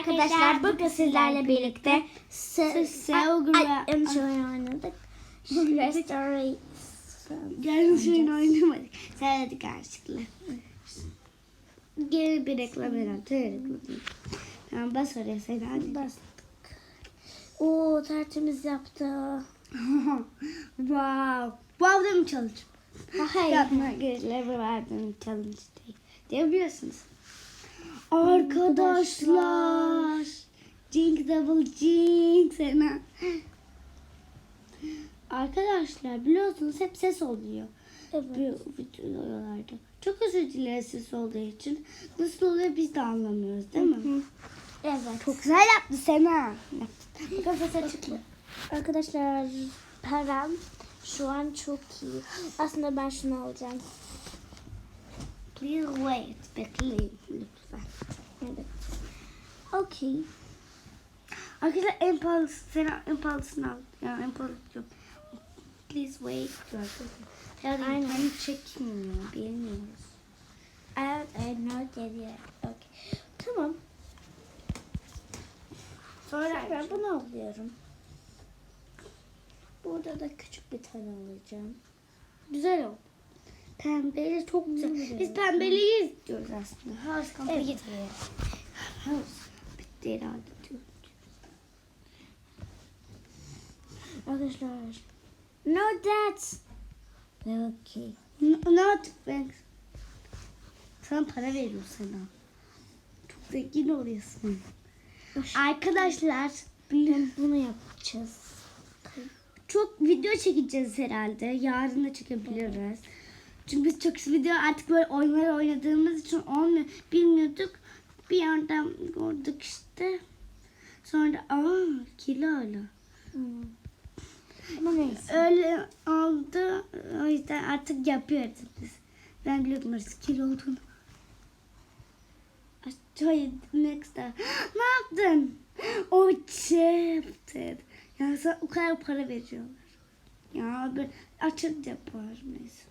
arkadaşlar bugün sizlerle birlikte Se- Sevgi Ay, ve- en son oynadık. Restoration. Yanlış oyun oynamadık. Söyledik yanlışlıkla. Geri bir reklam herhalde. Değil. Tamam bas oraya sen hadi. Bastık. Oo tertemiz yaptı. wow. Wow da mı challenge? Hayır. Yapma gözleri verdim challenge değil. Diyebiliyorsunuz. Arkadaşlar. Jinx double jinx. Sena. Arkadaşlar biliyorsunuz hep ses oluyor. Evet. Videolarda. Çok özür dileriz ses olduğu için. Nasıl oluyor biz de anlamıyoruz değil mi? Evet. Çok güzel yaptı Sena. Bakın ses? Arkadaşlar param şu an çok iyi. Aslında ben şunu alacağım. Please wait. Bekleyin lütfen. Evet. Okey. Arkadaşlar en pahalısı, Sena en pahalısını al. Yani en pahalı yok. Please wait. Yani Aynen. hani çekmiyor, bilmiyoruz. Evet, I know dedi. Okey. Tamam. Sonra Ben bunu alıyorum. Burada da küçük bir tane alacağım. Güzel oldu. Pembeli çok güzel. Hmm. Biz pembeliyi istiyoruz aslında. House Company Evet. getiriyor. House. Bitti herhalde. Arkadaşlar. No that. Okay. N- Not thanks. Sana para veriyor sana. Çok zengin oluyorsun. Arkadaşlar Ben bunu yapacağız. çok video çekeceğiz herhalde. Yarın da çekebiliriz. Çünkü biz çok video artık böyle oyunları oynadığımız için olmuyor. Bilmiyorduk. Bir yerden gördük işte. Sonra da aa kilo öyle. Hmm. Ama neyse. Öyle oldu. O yüzden artık yapıyoruz biz. Ben biliyordum orası kilo olduğunu. Hayır, next time. ne yaptın? O yaptın. Ya sana o kadar para veriyorlar. Ya ben açınca yapar neyse.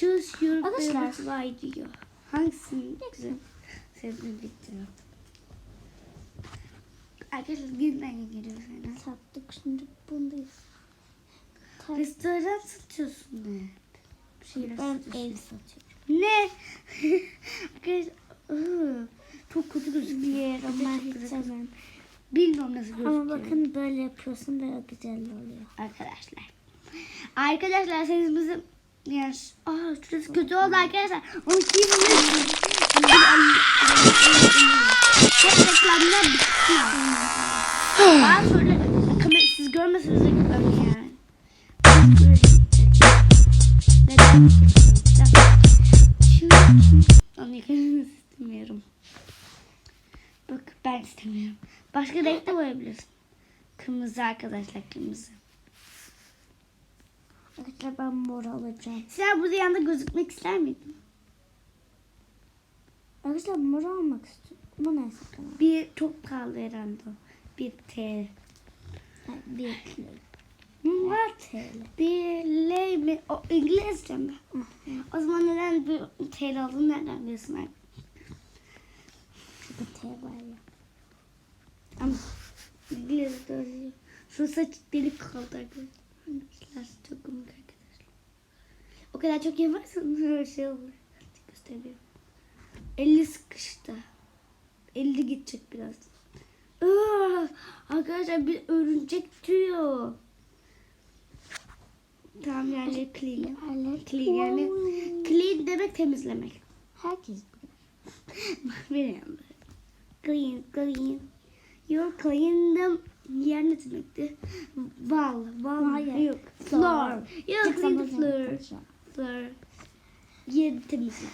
Choose your Arkadaşlar. favorite video. Hangisini güzel sevdiğin video? Arkadaşlar birden geliyor sana. Sattık şimdi bundayız. Restoran satıyorsun ne? Bir şeyler Ben satıyorsun. ev satıyorum. Ne? Arkadaşlar çok kötü gözüküyor. Ama hiç sevmem. Bilmiyorum nasıl gözüküyor. Ama bakın böyle yapıyorsun daha güzel oluyor. Arkadaşlar. Arkadaşlar sesimizi yani aa şurası kötü oldu arkadaşlar. Onu kim Hep reklamlar bitsin. Daha sonra kamera siz görmeseniz reklam yani. Onu yıkamanızı istemiyorum. Bak ben istemiyorum. Başka renk de boyayabilirsin. Kırmızı arkadaşlar kırmızı. Arkadaşlar ben mor alacağım. Sen burada yanında gözükmek ister miydin? Arkadaşlar mor almak istiyorum. Bu tamam. Bir çok pahalı herhalde. Bir. Ha, Bir? TL. Bir L mi? O İngilizce mi? O zaman neden bir TL olduğunu nereden biliyorsun? Bir T var ya. Ama İngilizce. Şu saç delik kaldı arkadaşlar. Çok komik arkadaşlar. O kadar çok yaparsanız şey olur. Gösteriyorum. Eli sıkıştı. Eli gidecek biraz. Aa, arkadaşlar bir örümcek tüyo. Tamam yani clean. Clean yani clean demek temizlemek. Herkes Benim. Clean, clean. You're clean them. Yer ne demekti? Wall. Hayır. Yok. Floor. The zaman floor. Floor. Yeri temizle.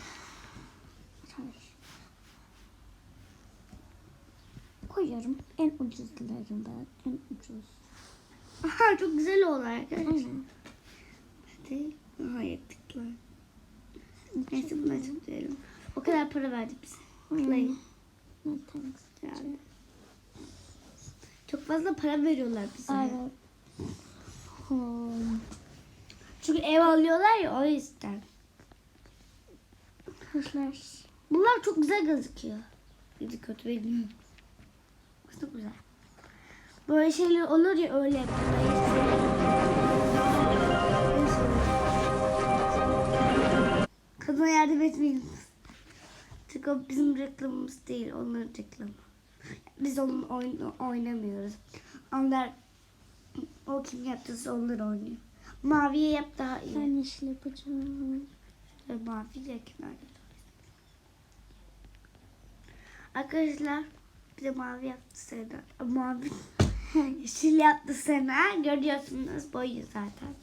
Hayır. Koyuyorum. En ucuzlarından en ucuz. Aha çok güzel oldu arkadaşlar. Aynen. Hadi. Aha yaktıklar. Neyse bunu açıklayalım. O kadar para verdik bize. Play. Thanks. Yani. Çok fazla para veriyorlar bize. Evet. Home. Çünkü ev alıyorlar ya o yüzden. Arkadaşlar. Bunlar çok güzel gözüküyor. İyi kötü bilmiyorum. Çok güzel. Böyle şeyler olur ya öyle Kadına yardım etmeyin. Çünkü o bizim reklamımız değil, onların reklamı. Biz onun oyunu oynamıyoruz. Onlar o kim yaptıysa onlar oynuyor. Maviye yap daha iyi. Ben yeşil yapacağım. Ve mavi de kenarda. Arkadaşlar bir de mavi yaptı Sena. Mavi yeşil yaptı Sena. Görüyorsunuz boyu zaten.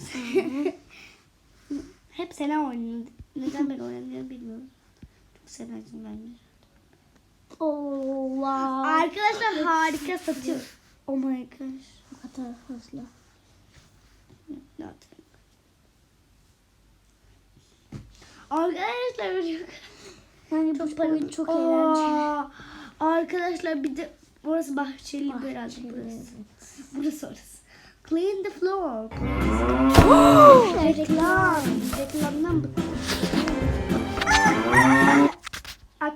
Hep Sena oynuyor. Neden ben oynamıyorum bilmiyorum. Çok Sena'cığım ben. Oh wow. Arkadaşlar harika satıyor. Oh my gosh. Bu kadar hızlı. Arkadaşlar çok Yani Çok bu oyun çok eğlenceli. Arkadaşlar bir de burası bahçeli Bahçeli, herhalde burası. Burası orası. Clean the floor. Reklam. Reklamdan bıktım.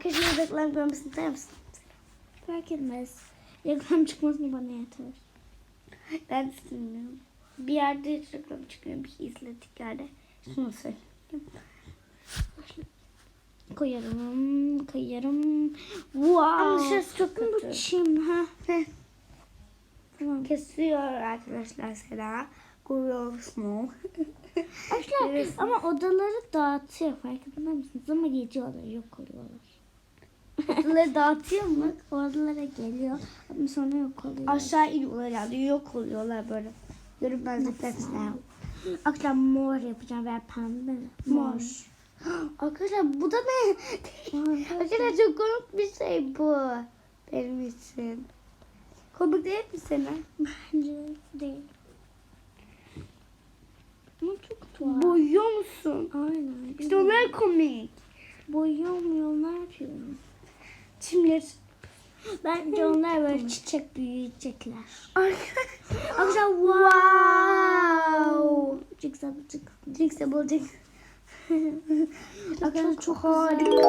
Arkadaşlar reklam görmesini ister misin? Fark etmez. Reklam çıkmasın bana yeter. Ben istemiyorum. Bir yerde reklam çıkıyor. Bir şey izledik yerde. Şunu söyle. Koyarım, koyarım. Wow. Ama dışarısı çok Bu kötü. çim ha. Tamam. Kesiyor arkadaşlar Sela. Görüyorsunuz. Arkadaşlar Evet. ama odaları dağıtıyor fark etmez misiniz? Ama gidiyorlar yok oluyorlar. Bunları dağıtıyor mu? Bak odalara geliyor ama sonra yok oluyor. Aşağı iniyorlar yani yok oluyorlar böyle. Görünmezlikten sonra. Akşam mor yapacağım veya pembe. Mor. Arkadaşlar bu da ne? Arkadaşlar çok komik bir şey bu. Benim için. Komik değil mi sana? Bence değil. Ama çok tuhaf. Boyuyor musun? Aynen. İşte onlar komik. Boyuyor ne yapıyorum? Çimler. Bence onlar böyle çiçek büyüyecekler. Arkadaşlar wow. Çıksa bu çık. Jinx'e bulacak. Arkadaşlar Çok harika.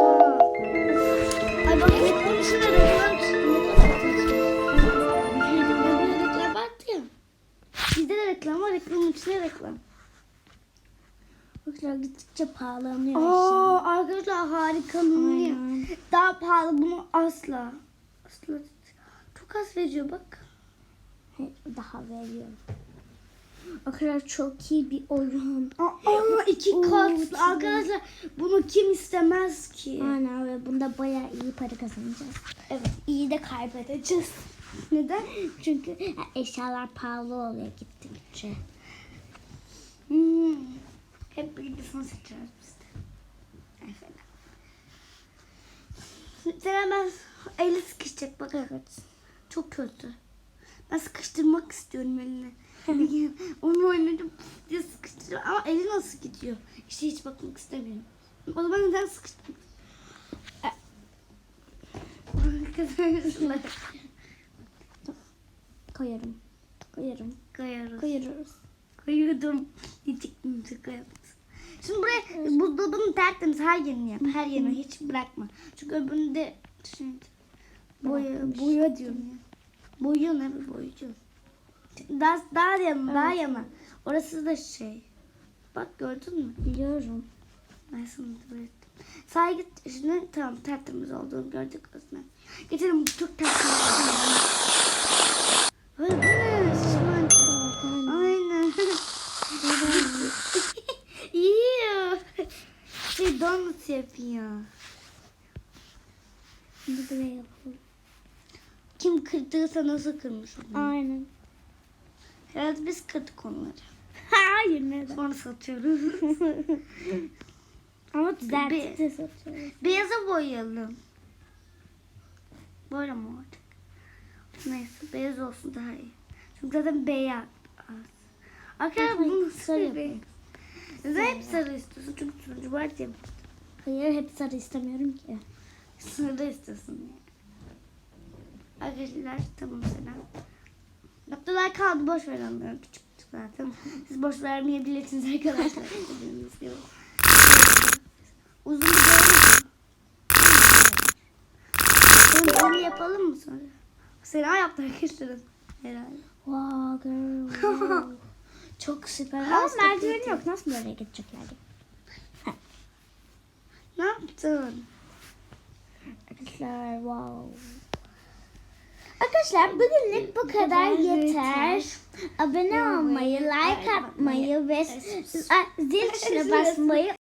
Ay bak reklam içinde reklam. Bizde de reklam var, reklamın içinde reklam. Arkadaşlar gittikçe pahalanıyor. Aa, arkadaşlar harika. Aynen. Daha pahalı bunu asla. Asla. Çok az veriyor bak. Daha veriyorum. Arkadaşlar çok iyi bir oyun. Aa, iki Oo, kat. Arkadaşlar bunu kim istemez ki? Aynen ve bunda bayağı iyi para kazanacağız. Evet, iyi de kaybedeceğiz. Neden? Çünkü eşyalar pahalı oluyor gittikçe. Hmm. Birisini seçiyoruz biz de. Mesela. Mesela ben eli sıkışacak bak. Evet. Çok kötü. Ben sıkıştırmak istiyorum elini. Onu oynadım diye sıkıştırıyorum ama eli nasıl gidiyor? İşte hiç bakmak istemiyorum. O zaman neden sıkıştırmak Koyarım. Koyarım. koyarız. Koyuyoruz. Koyuyordum. Diyecektim şaka yaptım. Şimdi buraya buzdolabının tertemiz her yerini yap. Her yerini hiç bırakma. Çünkü öbüründe şimdi boya, Bırakmış. boya diyorum ya. Boya ne bir boyucu. Daha, daha yana, daha Evet. yana. Orası da şey. Bak gördün mü? Biliyorum. Ben sana öğrettim. Saygı şimdi tamam tertemiz olduğunu gördük Özlem. Geçelim çok tertemiz. Ay, bu ne? Şişman. Aynen. Yiyor. Şey donut yapıyor. Buraya yapalım. Kim kırdıysa nasıl kırmış onu? Aynen. Herhalde biz kırdık onları. Hayır neden? Sonra satıyoruz. Ama düzeltip de satıyoruz. Beyaza boyayalım. Böyle mi olacak? Neyse beyaz olsun daha iyi. Çünkü zaten beyaz. Arkadaşlar bunu sarı yapalım. Neden hep sarı istiyorsun? Çünkü turuncu var ya. Hayır hep sarı istemiyorum ki. Sarı da istiyorsun yani. Arkadaşlar tamam selam. Noktalar kaldı boş ver onları küçük küçük zaten. Siz boş vermeyebilirsiniz arkadaşlar. Uzun bir doğru. Benim Bunu yapalım mı sonra? Sena yaptı arkadaşlar herhalde. Wow girl. Çok süper. Ama merdiveni yok. Nasıl böyle gidecekler? Ne yaptın? Arkadaşlar wow. Arkadaşlar bugünlük bu kadar yeter. Abone olmayı, like atmayı ve zil tuşuna basmayı